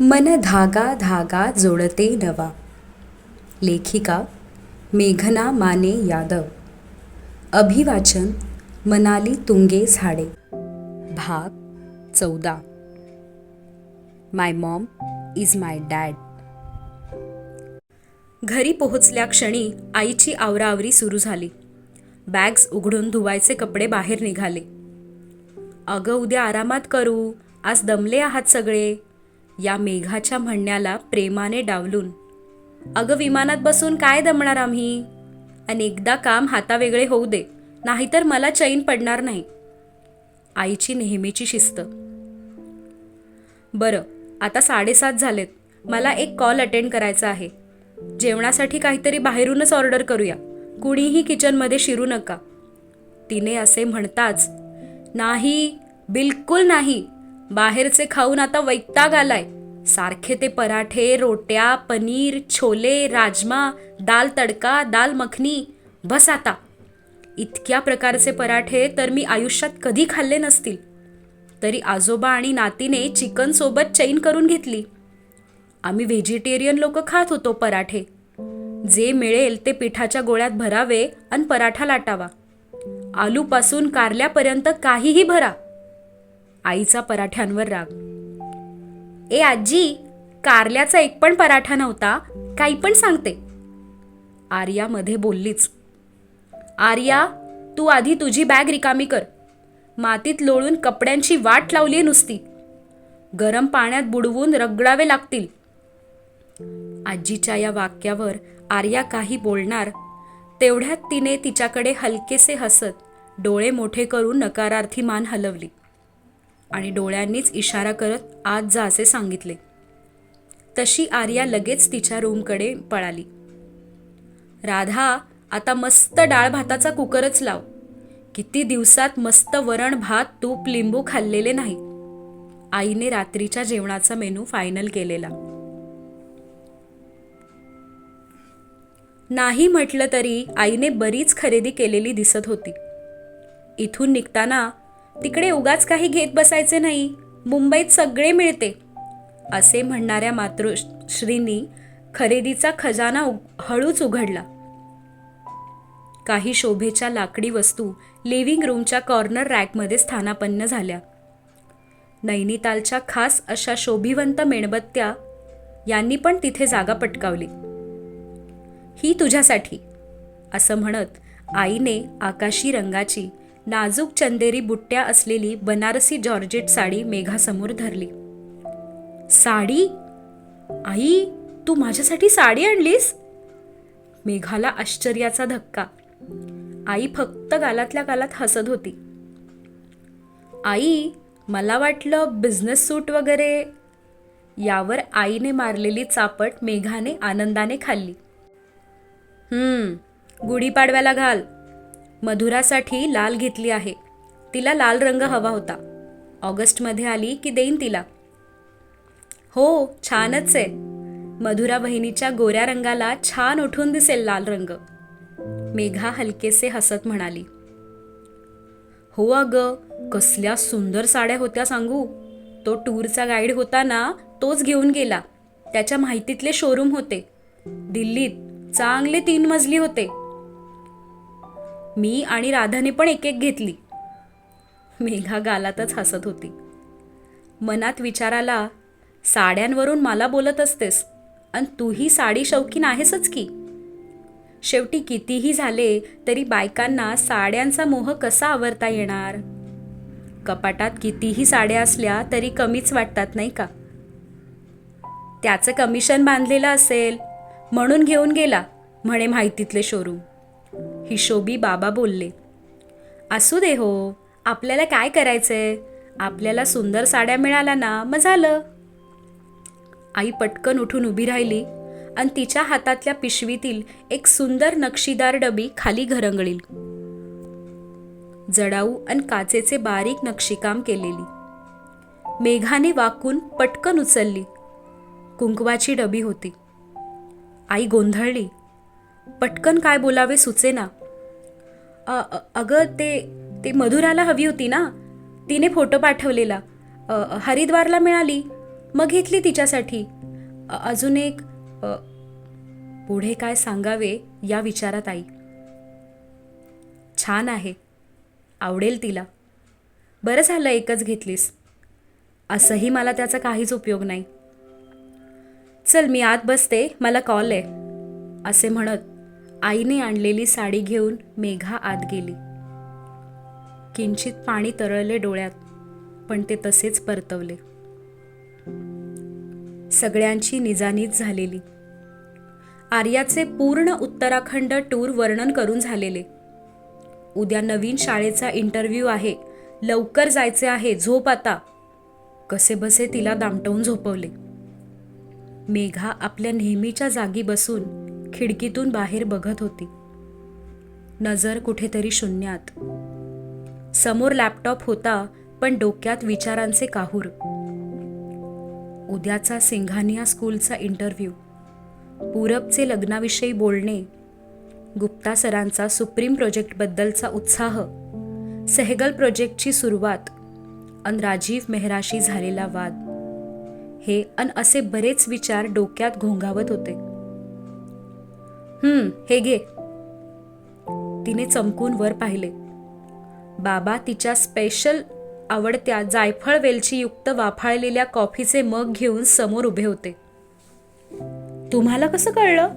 मन धागा धागा जोडते नवा. लेखिका मेघना माने यादव. अभिवाचन मनाली तुंगे झाडे. भाग चौदा. My mom is my dad घरी पोहोचल्या क्षणी आईची आवराआवरी सुरू झाली. बॅग्स उघडून धुवायचे कपडे बाहेर निघाले. अगं उद्या आरामात करू. आज दमले आहात सगळे. या मेघाच्या म्हणण्याला प्रेमाने डावलून अगं विमानात बसून काय दमणार आम्ही? अनेकदा काम हातावेगळे होऊ दे नाहीतर मला चैन पडणार नाही. आईची नेहमीची शिस्त. बरं आता साडेसात झालेत. मला एक कॉल अटेंड करायचा आहे. जेवणासाठी काहीतरी बाहेरूनच ऑर्डर करूया. कुणीही किचनमध्ये शिरू नका. तिने असे म्हणताच नाही बिलकुल नाही. बाहेरचे खाऊन आता वैताग आलाय. सारखे ते पराठे रोट्या पनीर छोले राजमा दाल तडका दाल मखनी. बस आता. इतक्या प्रकारचे पराठे तर मी आयुष्यात कधी खाल्ले नसतील. तरी आजोबा आणि नातीने चिकन सोबत चैन करून घेतली. आम्ही व्हेजिटेरियन लोक खात होतो पराठे. जे मिळेल ते पिठाच्या गोळ्यात भरावे आणि पराठा लाटावा. आलूपासून कारल्यापर्यंत काहीही भरा. आईचा पराठ्यांवर राग. ए आजी कारल्याचा एक पण पराठा नव्हता काही पण सांगते. आर्या मध्ये बोललीच. आर्या तू आधी तुझी बॅग रिकामी कर. मातीत लोळून कपड्यांची वाट लावली नुसती. गरम पाण्यात बुडवून रगडावे लागतील. आजीच्या या वाक्यावर आर्या काही बोलणार तेवढ्यात तिने तिच्याकडे हलकेसे हसत डोळे मोठे करून नकारार्थी मान हलवली. आणि डोळ्यांनीच इशारा करत आत जा असे सांगितले. तशी आर्या लगेच तिच्या रूमकडे पळाली. राधा आता मस्त डाळ भाताचा कुकरच लाव. किती दिवसात मस्त वरण भात तूप लिंबू खाल्लेले नाही. आईने रात्रीच्या जेवणाचा मेनू फायनल केलेला. नाही म्हटलं तरी आईने बरीच खरेदी केलेली दिसत होती. इथून निघताना तिकडे उगाच काही घेत बसायचे नाही. मुंबईत सगळे मिळते. असे म्हणणाऱ्या मातृश्रींनी खरेदीचा खजाना उग- हळूच उघडला. काही शोभेच्या लाकडी वस्तू लिव्हिंग रूमच्या कॉर्नर रॅकमध्ये स्थानापन्न झाल्या. नैनितालच्या खास अशा शोभिवंत मेणबत्त्या यांनी पण तिथे जागा पटकावली. ही तुझ्यासाठी असं म्हणत आईने आकाशी रंगाची नाजूक चंदेरी बुट्ट्या असलेली बनारसी जॉर्जेट साडी मेघासमोर धरली. साडी? आई तू माझ्यासाठी साडी आणलीस? मेघाला आश्चर्याचा धक्का. आई फक्त गालातल्या गालात हसत होती. आई मला वाटलं बिझनेस सूट वगैरे. यावर आईने मारलेली चापट मेघाने आनंदाने खाल्ली. गुढीपाडव्याला घाल. मधुरासाठी लाल घेतली आहे. तिला लाल रंग हवा होता. ऑगस्टमध्ये आली की देईन तिला. हो छानच आहे. मधुरा बहिणीच्या गोऱ्या रंगाला छान उठून दिसेल लाल रंग. मेघा हलकेसे हसत म्हणाली. हो अगं कसल्या सुंदर साड्या होत्या सांगू. तो टूरचा गाईड होता ना तोच घेऊन गेला. त्याच्या माहितीतले शोरूम होते. दिल्लीत चांगले तीन मजली होते. मी आणि राधाने पण एक एक घेतली. मेघा गालातच हसत होती. मनात विचार आला साड्यांवरून मला बोलत असतेस आणि तूही साडी शौकीन आहेसच की? शेवटी कितीही झाले तरी बायकांना साड्यांचा मोह कसा आवरता येणार? कपाटात कितीही साड्या असल्या तरी कमीच वाटतात नाही का? त्याचं कमिशन बांधलेलं असेल म्हणून घेऊन गेला म्हणे माहितीतले शोरूम. हिशोबी बाबा बोलले असू दे हो आपल्याला काय करायचंय? आपल्याला सुंदर साड्या मिळाल्या ना मग झालं. आई पटकन उठून उभी राहिली आणि तिच्या हातातल्या पिशवीतील एक सुंदर नक्षीदार डबी खाली घरंगळील. जडाऊ आणि काचेचे बारीक नक्षीकाम केलेली. मेघाने वाकून पटकन उचलली. कुंकवाची डबी होती. आई गोंधळली. पटकन काय बोलावे सुचेना ना. अगं ते ते मधुराला हवी होती ना. तिने फोटो पाठवलेला. हरिद्वारला मिळाली. मग घेतली तिच्यासाठी. अजून एक पुढे काय सांगावे या विचारात आई. छान आहे. आवडेल तिला. बरं झालं एकच घेतलीस. असंही मला त्याचा काहीच उपयोग नाही. चल मी आत बसते. मला कॉल आहे. असे म्हणत आईने आणलेली साडी घेऊन मेघा आत गेली. किंचित पाणी तरळले डोळ्यात पण ते तसेच परतवले. सगळ्यांची निजानीज झालेली. आर्याचे पूर्ण उत्तराखंड टूर वर्णन करून झालेले. उद्या नवीन शाळेचा इंटरव्ह्यू आहे लवकर जायचे आहे झोप आता. कसे बसे तिला दामटवून झोपवले. मेघा आपल्या नेहमीच्या जागी बसून खिडकीतून बाहेर बघत होती. नजर कुठेतरी शून्यात. समोर लॅपटॉप होता पण डोक्यात विचारांचे काहूर. उद्याचा सिंघानिया स्कूलचा इंटरव्ह्यू. पूरबचे लग्नाविषयी बोलणे. गुप्ता सरांचा सुप्रीम प्रोजेक्टबद्दलचा उत्साह. सेहगल प्रोजेक्टची सुरुवात. अन राजीव मेहराशी झालेला वाद. हे अन असे बरेच विचार डोक्यात घोंगावत होते. हम्म हे घे. तिने चमकून वर पाहिले. बाबा तिच्या स्पेशल आवडत्या जायफळ वेलची युक्त वाफाळलेल्या कॉफीचे मग घेऊन समोर उभे होते. तुम्हाला कसं कळलं?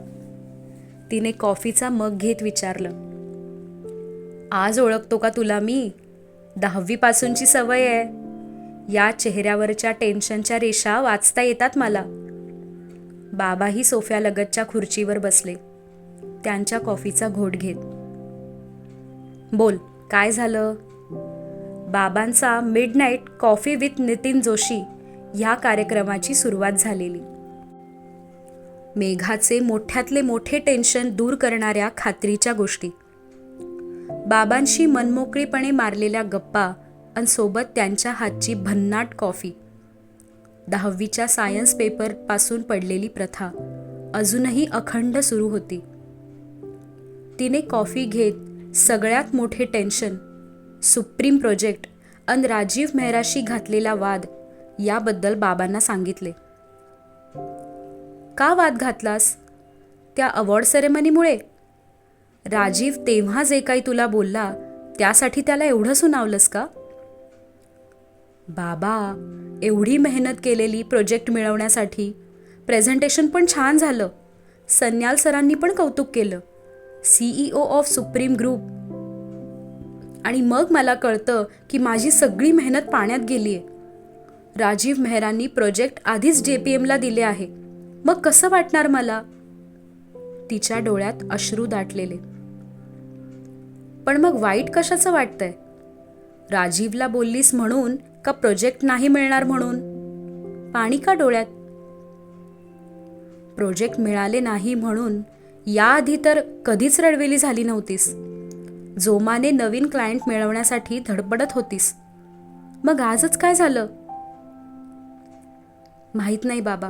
तिने कॉफीचा मग घेत विचारलं. आज ओळखतो का तुला मी? दहावी पासूनची सवय आहे. या चेहऱ्यावरच्या टेन्शनच्या रेषा वाचता येतात मला. बाबाही सोफ्यालगतच्या खुर्चीवर बसले. त्यांच्या कॉफीचा घोट घेत. बोल काय झालं? बाबांचा midnight coffee with Nitin Joshi ह्या कार्यक्रमाची सुरुवात झालेली. मेघाचे मोठ्यातले मोठे टेन्शन दूर करणाऱ्या खात्रीच्या गोष्टी. बाबांशी मनमोकळीपणे मारलेल्या गप्पा आणि सोबत त्यांच्या हातची भन्नाट कॉफी दहावीच्या सायन्स पेपरपासून पडलेली प्रथा. अजूनही अखंड सुरू होती. तिने कॉफी घेत सगळ्यात मोठे टेन्शन सुप्रीम प्रोजेक्ट अन राजीव मेहराशी घातलेला वाद याबद्दल बाबांना सांगितले. का वाद घातलास? त्या अवॉर्ड सेरेमनीमुळे? राजीव तेव्हा जे काही तुला बोलला त्यासाठी त्याला एवढं सुनावलंस का? बाबा एवढी मेहनत केलेली प्रोजेक्ट मिळवण्यासाठी प्रेझेंटेशन पण छान झालं. सन्याल सरांनी पण कौतुक केलं. सीईओ ऑफ सुप्रीम ग्रुप आणि मग मला कळतं की माझी सगळी मेहनत पाण्यात गेली आहे राजीव मेहरांनी प्रोजेक्ट आधीच जे पी एमला दिले आहे. मग कसं वाटणार मला? तिच्या डोळ्यात अश्रू दाटलेले. पण मग वाईट कशाचं वाटतंय? राजीवला बोललीस म्हणून का प्रोजेक्ट नाही मिळणार म्हणून? पाणी का डोळ्यात? प्रोजेक्ट मिळाले नाही म्हणून याआधी तर कधीच रडवेली झाली नव्हतीस. जोमाने नवीन क्लायंट मिळवण्यासाठी धडपडत होतीस. मग आजच काय झालं? माहीत नाही बाबा.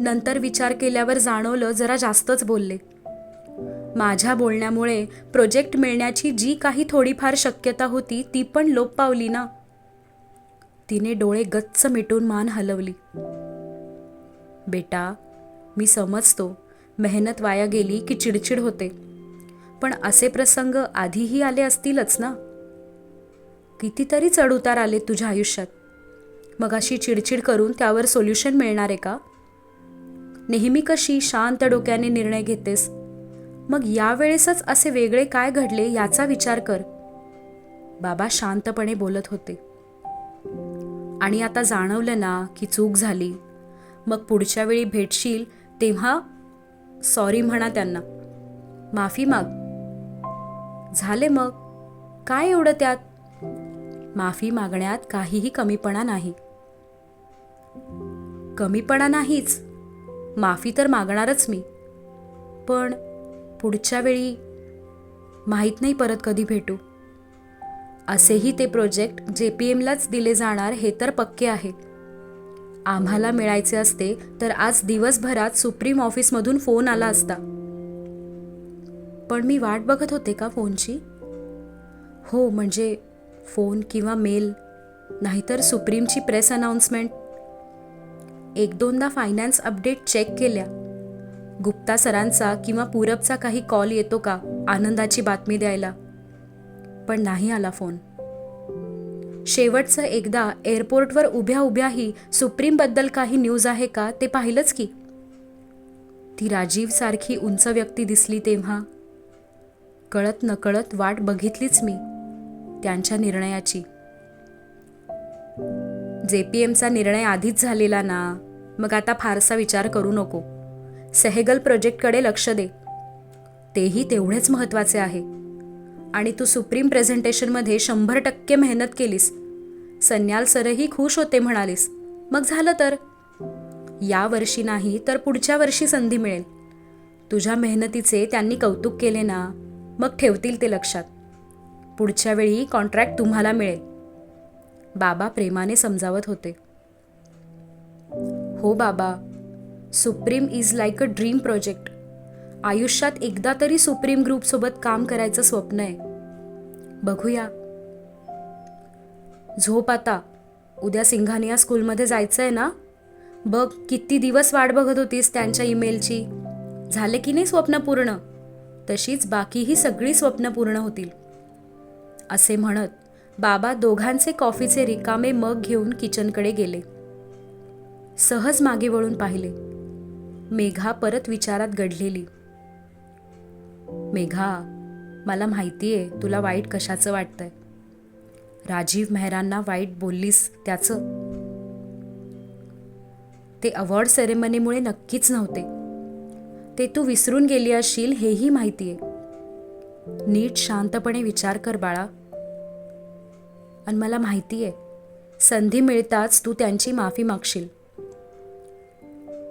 नंतर विचार केल्यावर जाणवलं जरा जास्तच बोलले. माझ्या बोलण्यामुळे प्रोजेक्ट मिळण्याची जी काही थोडीफार शक्यता होती ती पण लोप पावली ना. तिने डोळे गच्च मिटून मान हलवली. बेटा मी समजतो. मेहनत वाया गेली की चिडचिड होते. पण असे प्रसंग आधीही आले असतीलच ना? कितीतरी चढउतार आले तुझ्या आयुष्यात. मग अशी चिडचिड करून त्यावर सोल्युशन मिळणार आहे का? नेहमी कशी शांत डोक्याने निर्णय घेतेस? मग यावेळेसच असे वेगळे काय घडले याचा विचार कर. बाबा शांतपणे बोलत होते. आणि आता जाणवलं ना की चूक झाली. मग पुढच्या वेळी भेटशील तेव्हा सॉरी म्हणा त्यांना. माफी माग. झाले मग. काय एवढं त्यात? माफी मागण्यात काहीही कमीपणा नाही. कमीपणा नाहीच. माफी तर मागणारच मी. पण पुढच्या वेळी माहीत नाही परत कधी भेटू. असेही ते प्रोजेक्ट जे पी एमलाच दिले जाणार हे तर पक्के आहे. आम्हाला मिळायचे असते तर आज दिवसभरात सुप्रीम ऑफिसमधून फोन आला असता. पण मी वाट बघत होते का फोनची? हो म्हणजे फोन किंवा मेल नाहीतर सुप्रीमची प्रेस अनाउन्समेंट एक दोनदा फायनान्स अपडेट चेक केल्या. गुप्ता सरांचा किंवा पूरबचा काही कॉल येतो का आनंदाची बातमी द्यायला. पण नाही आला फोन. शेवटचं एकदा एअरपोर्टवर उभ्या उभ्याही सुप्रीमबद्दल काही न्यूज आहे का ते पाहिलंच की. ती राजीवसारखी उंच व्यक्ती दिसली तेव्हा. कळत नकळत वाट बघितलीच मी त्यांच्या निर्णयाची. जे पी एमचा निर्णय आधीच झालेला ना मग आता फारसा विचार करू नको. सेहेगल प्रोजेक्टकडे लक्ष दे. तेही तेवढेच महत्त्वाचे आहे. आणि तू सुप्रीम प्रेझेंटेशनमध्ये शंभर टक्के मेहनत केलीस. सन्याल सरही खुश होते म्हणालीस. मग झालं तर? या वर्षी नाही तर पुढच्या वर्षी संधी मिळेल. तुझ्या मेहनतीचे त्यांनी कौतुक केले ना? मग ठेवतील ते लक्षात. पुढच्या वेळी कॉन्ट्रॅक्ट तुम्हाला मिळेल. बाबा प्रेमाने समजावत होते. हो बाबा supreme is like a dream project. आयुष्यात एकदा तरी सुप्रीम ग्रुपसोबत काम करायचं स्वप्न आहे. बघूया. झोप आता. उद्या सिंघानिया स्कूलमध्ये जायचं आहे ना? बघ किती दिवस वाट बघत होतीस त्यांच्या ईमेलची. झाले की नाही स्वप्न पूर्ण? तशीच बाकीही सगळी स्वप्न पूर्ण होतील. असे म्हणत बाबा दोघांचे कॉफीचे रिकामे मग घेऊन किचनकडे गेले. सहज मागे वळून पाहिले. मेघा परत विचारात गढलेली. मेघा मला माहिती आहे तुला वाईट कशाचं वाटतंय. राजीव मेहरांना वाईट बोललीस त्याचं. ते अवॉर्ड सेरेमनीमुळे नक्कीच नव्हते. ते तू विसरून गेली असशील हेही माहिती आहे नीट शांतपणे विचार कर बाळा. आणि मला माहिती आहे संधी मिळताच तू त्यांची माफी मागशील.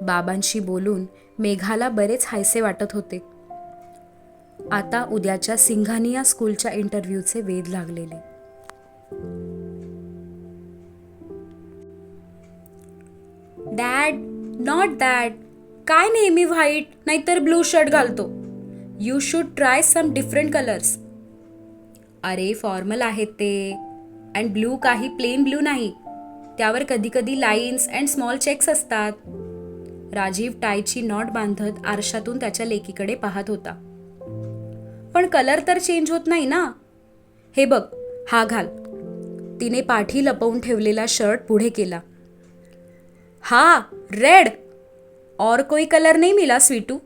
बाबांशी बोलून मेघाला बरेच हायसे वाटत होते. आता उद्याच्या सिंघानिया स्कूलच्या इंटरव्ह्यूचे वेध लागलेले. डॅड नॉट दॅट काय नेहमी व्हाईट नाहीतर ब्लू शर्ट घालतो. You should try some different colours. अरे फॉर्मल आहेत ते. अँड ब्लू काही प्लेन ब्लू नाही. त्यावर कधी कधी लाईन्स अँड स्मॉल चेक्स असतात. राजीव टायची नॉट बांधत आरशातून त्याच्या लेकीकडे पाहत होता. पण कलर तर चेंज होत नाही ना. हे बघ हा घाल. तिने पाठी लपवून ठेवलेला शर्ट पुढे केला. हा रेड. और कोई कलर नाही मिला Sweetu.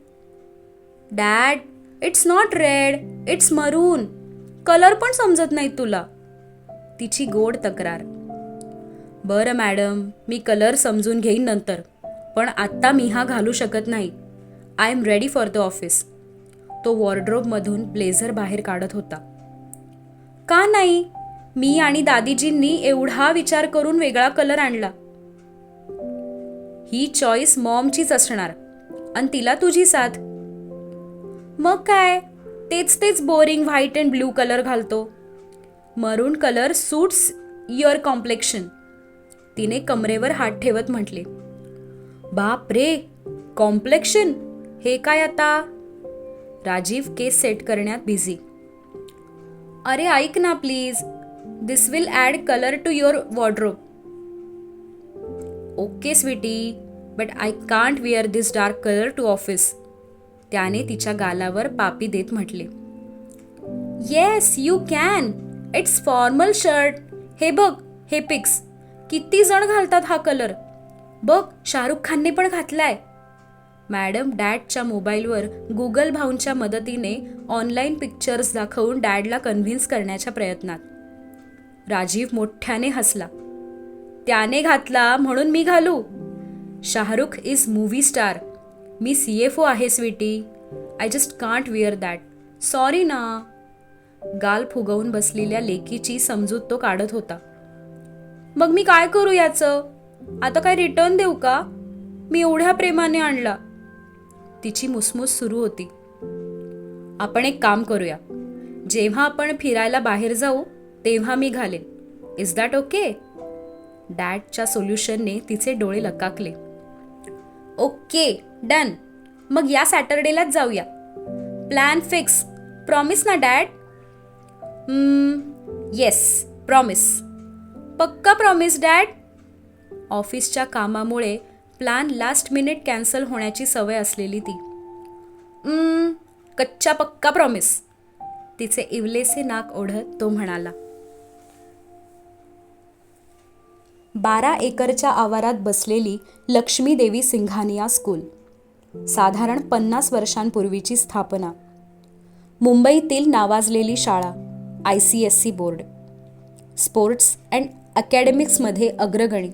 Dad it's not red it's maroon. Colour पण समजत नाही तुला. तिची गोड तक्रार. बरं मॅडम मी कलर समजून घेईन नंतर पण आत्ता मी हा घालू शकत नाही. I am ready for the office. तो वॉर्ड्रोबमधून ब्लेझर बाहेर काढत होता. का नाही? मी आणि दादीजींनी एवढा विचार करून वेगळा कलर आणला. ही चॉईस मॉमचीच असणार. आणि तिला तुझी साथ. मग काय? तेच तेच boring white and blue colour घालतो. Maroon colour suits your complexion तिने कमरेवर हात ठेवत म्हटले. बाप रे कॉम्प्लेक्शन हे काय आता? राजीव केस सेट करण्यात बिझी अरे ऐक ना please this will add colour to your wardrobe okay sweety but I can't wear this dark colour to office त्याने तिच्या गालावर पापी देत म्हटले. Yes you can it's formal shirt हे बघ हे पिक्स किती जण घालतात हा कलर बघ शाहरुख खानने पण घातलाय. मॅडम डॅडच्या मोबाईलवर गुगल भाऊंच्या मदतीने ऑनलाईन पिक्चर्स दाखवून डॅडला कन्व्हिन्स करण्याच्या प्रयत्नात. राजीव मोठ्याने हसला. त्याने घातला म्हणून मी घालू. Shahrukh is movie star. Me C F O आहे Sweety. I just can't wear that sorry ना. गाल फुगवून बसलेल्या लेकीची समजूत तो काढत होता. मग मी काय करू याचं? आता काय रिटर्न देऊ का? मी एवढ्या प्रेमाने आणला. तिची मुसमुस सुरू होती. आपण एक काम करूया. जेव्हा आपण फिरायला बाहेर जाऊ तेव्हा मी घालेन. इज दॅट ओके डॅडच्या सोल्युशनने तिचे डोळे लकाकले. ओके डन मग या सॅटरडेलाच जाऊया. प्लॅन फिक्स प्रॉमिस ना डॅड येस प्रॉमिस पक्का प्रॉमिस डॅड ऑफिसच्या कामामुळे प्लॅन लास्ट मिनिट कॅन्सल होण्याची सवय असलेली ती. कच्चा पक्का प्रॉमिस तिचे इवलेसे नाक ओढत तो म्हणाला. बारा एकरच्या आवारात बसलेली लक्ष्मीदेवी सिंघानिया स्कूल साधारण पन्नास वर्षांपूर्वीची स्थापना. मुंबईतील नावाजलेली शाळा I C S C board sports and अकॅडमिक्समध्ये अग्रगणी.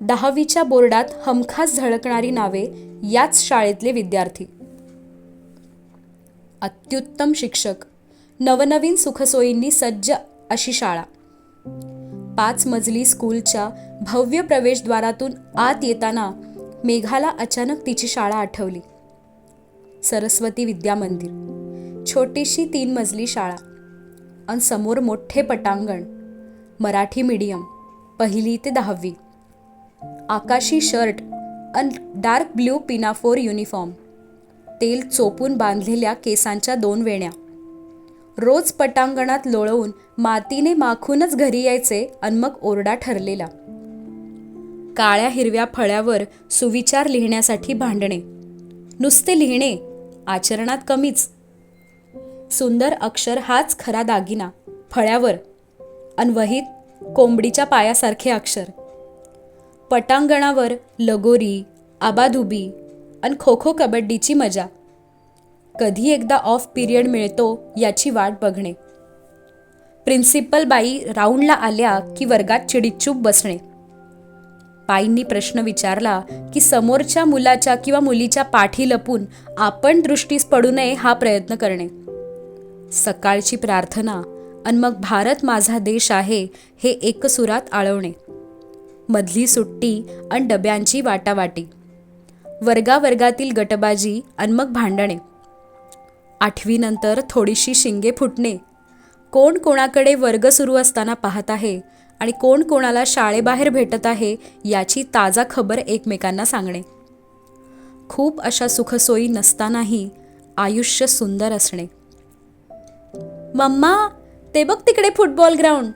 दहावीच्या बोर्डात हमखास झळकणारी नावे याच शाळेतले विद्यार्थी. अत्युत्तम शिक्षक नवनवीन सुखसोयींनी सज्ज अशी शाळा. पाच मजली स्कूलच्या भव्य प्रवेशद्वारातून आत येताना मेघाला अचानक तिची शाळा आठवली. सरस्वती विद्या मंदिर छोटीशी तीन मजली शाळा आणि समोर मोठे पटांगण मराठी मीडियम पहिली ते दहावी. आकाशी शर्ट अन डार्क ब्ल्यू पिनाफोर युनिफॉर्म. तेल चोपून बांधलेल्या केसांच्या दोन वेण्या. रोज पटांगणात लोळवून मातीने माखूनच घरी यायचे अन मग ओरडा ठरलेला. काळ्या हिरव्या फळ्यावर सुविचार लिहिण्यासाठी भांडणे. नुसते लिहिणे आचरणात कमीच. सुंदर अक्षर हाच खरा दागिना फळ्यावर. अन वहीत कोंबडीच्या पायासारखे अक्षर. पटांगणावर लगोरी आबाधुबी अन खो खो कबड्डीची मजा. कधी एकदा ऑफ पिरियड मिळतो याची वाट बघणे. प्रिन्सिपल बाई राऊंडला आल्या की वर्गात चिडीचूप बसणे. बाईंनी प्रश्न विचारला की समोरच्या मुलाच्या किंवा मुलीच्या पाठी लपून आपण दृष्टीस पडू नये हा प्रयत्न करणे. सकाळची प्रार्थना आणि मग भारत माझा देश आहे हे एकसुरात आळवणे. मधली सुट्टी आणि डब्यांची वाटावाटी. वर्गावर्गातील गटबाजी आणि मग भांडणे. आठवीनंतर थोडीशी शिंगे फुटणे. कोण कोणाकडे वर्ग सुरू असताना पाहत आहे आणि कोण कोणाला शाळेबाहेर भेटत आहे याची ताजा खबर एकमेकांना सांगणे. खूप अशा सुखसोयी नसतानाही आयुष्य सुंदर असणे. मम्मा ते बघ तिकडे फुटबॉल ग्राउंड.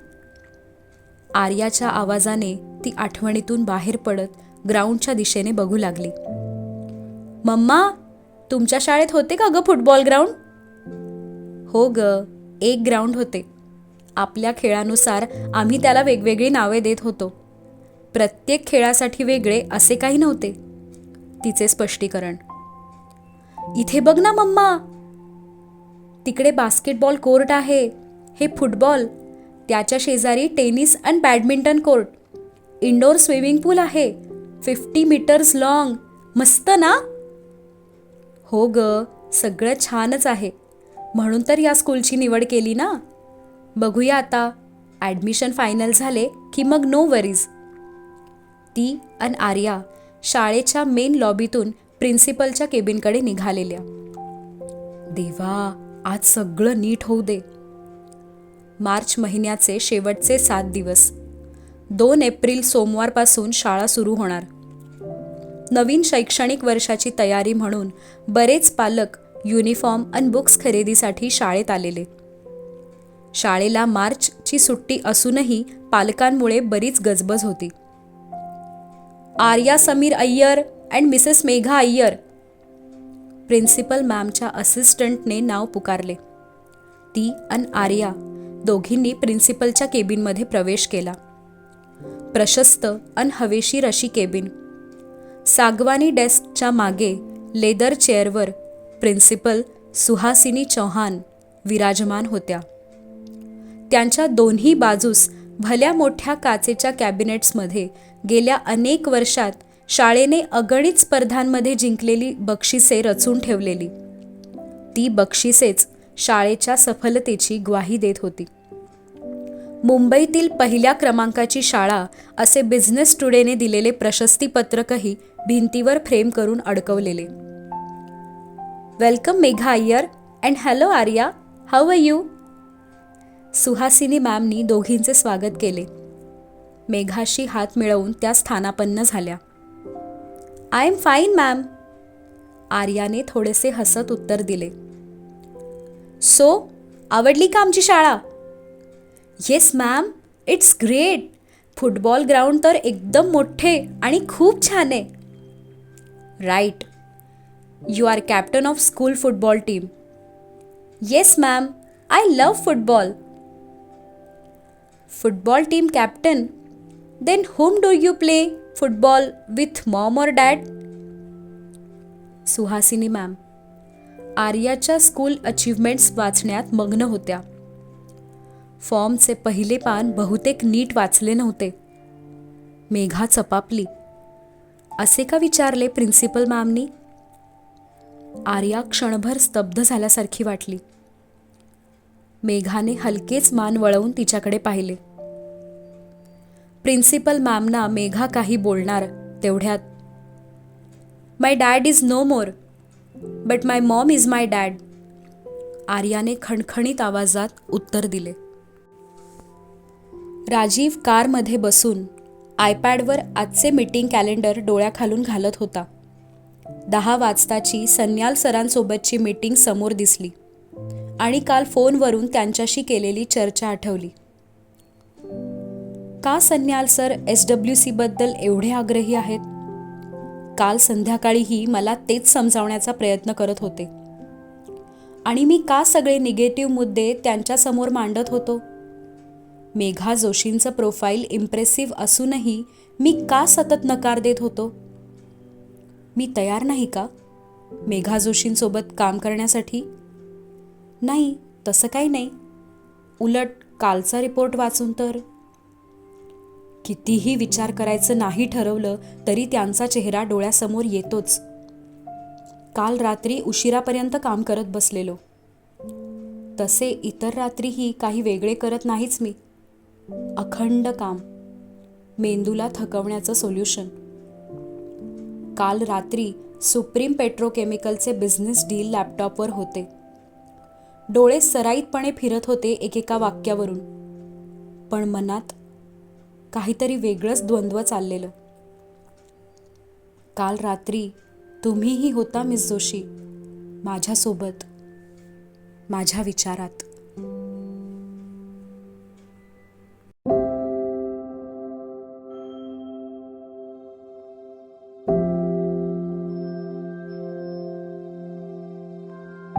आर्याच्या आवाजाने ती आठवणीतून बाहेर पडत ग्राउंडच्या दिशेने बघू लागली. मम्मा तुमच्या शाळेत होते का ग फुटबॉल ग्राउंड? हो ग एक ग्राउंड होते. आपल्या खेळानुसार आम्ही त्याला वेगवेगळी नावे देत होतो. प्रत्येक खेळासाठी वेगळे असे काही नव्हते. तिचे स्पष्टीकरण. इथे बघ ना मम्मा. तिकडे बास्केटबॉल कोर्ट आहे. हे फुटबॉल त्याच्या शेजारी tennis and badminton court. Indoor swimming pool आहे. फिफ्टी मीटर्स लॉंग मस्त ना? हो ग सगळं छानच आहे. म्हणून तर या स्कूलची निवड केली ना? बघूया आता. ॲडमिशन फायनल झाले की मग नो वरीज ती अन आर्या शाळेच्या मेन लॉबीतून प्रिन्सिपलच्या केबिनकडे निघालेल्या. देवा आज सगळं नीट होऊ दे. मार्च महिन्याचे शेवटचे सात दिवस. दोन एप्रिल सोमवारपासून शाळा सुरू होणार. नवीन शैक्षणिक वर्षाची तयारी म्हणून बरेच पालक युनिफॉर्म अन बुक्स खरेदीसाठी शाळेत आलेले. शाळेला मार्चची सुट्टी असूनही पालकांमुळे बरीच गजबज होती. Arya Sameer Iyer and Mrs Megha Iyer principal मॅमच्या असिस्टंटने नाव पुकारले. ती अन आर्या दोघींनी प्रिन्सिपलच्या केबिनमध्ये प्रवेश केला. प्रशस्त अन हवेशीर अशी केबिन. सागवानी डेस्कच्या मागे लेदर चेअरवर प्रिन्सिपल सुहासिनी चौहान विराजमान होत्या. त्यांच्या दोन्ही बाजूस भल्या मोठ्या काचेच्या कॅबिनेट्समध्ये गेल्या अनेक वर्षात शाळेने अगणित स्पर्धांमध्ये जिंकलेली बक्षिसे रचून ठेवलेली. ती बक्षिसेच शाळेच्या सफलतेची ग्वाही देत होती. मुंबईतील पहिल्या क्रमांकाची शाळा असे बिझनेस टुडेने दिलेले प्रशस्तीपत्रकही भिंतीवर फ्रेम करून अडकवलेले. Welcome Megha Iyer and hello Arya. How are you Suhasini मॅमनी दोघींचे स्वागत केले. मेघाशी हात मिळवून त्या स्थानापन्न झाल्या. आय एम फाईन मॅम आर्याने थोडेसे हसत उत्तर दिले. सो आवडली का आमची शाळा? Yes ma'am it's great football ground तर एकदम मोठे आणि खूप छान आहे. Right you are captain of school football team yes ma'am I love football football team captain then home do you play football with mom और डॅड सुहासिनी मॅम आर्याच्या school achievements वाचण्यात मग्न होत्या. फॉर्मचे पहिले पान बहुतेक नीट वाचले नव्हते. मेघा चपापली. असे का विचारले प्रिन्सिपल मॅमनी? आर्या क्षणभर स्तब्ध झाल्यासारखी वाटली. मेघाने हलकेच मान वळवून तिच्याकडे पाहिले. प्रिन्सिपल मॅमना मेघा काही बोलणार तेवढ्यात my dad is no more but my mom is my dad आर्याने खणखणीत आवाजात उत्तर दिले. राजीव कारमध्ये बसून आयपॅडवर आजचे मीटिंग कॅलेंडर डोळ्याखालून घालत होता. दहा वाजताची सन्याल सरांसोबतची मीटिंग समोर दिसली आणि काल फोनवरून त्यांच्याशी केलेली चर्चा आठवली. का सन्याल सर एस डब्ल्यू सीबद्दल एवढे आग्रही आहेत? काल संध्याकाळीही मला तेच समजावण्याचा प्रयत्न करत होते. आणि मी का सगळे निगेटिव्ह मुद्दे त्यांच्यासमोर मांडत होतो? मेघा जोशींचं प्रोफाईल इम्प्रेसिव्ह असूनही मी का सतत नकार देत होतो? मी तयार नाही का? मेघा जोशींसोबत काम करण्यासाठी? नाही तसं काही नाही. उलट कालचा रिपोर्ट वाचून तर? कितीही विचार करायचं नाही ठरवलं तरी त्यांचा चेहरा डोळ्यासमोर येतोच. काल रात्री उशिरापर्यंत काम करत बसलेलो. तसे इतर रात्रीही काही वेगळे करत नाहीच मी. अखंड काम मेंदूला थकवण्याचं सोल्युशन काल रात्री सुप्रीम पेट्रोकेमिकलचे बिझनेस डील लॅपटॉपवर होते. डोळे सराईतपणे फिरत होते एकेका वाक्यावरून. पण मनात काहीतरी वेगळंच द्वंद्व चाललेलं. काल रात्री तुम्हीही होता मिस जोशी माझ्यासोबत माझ्या विचारात.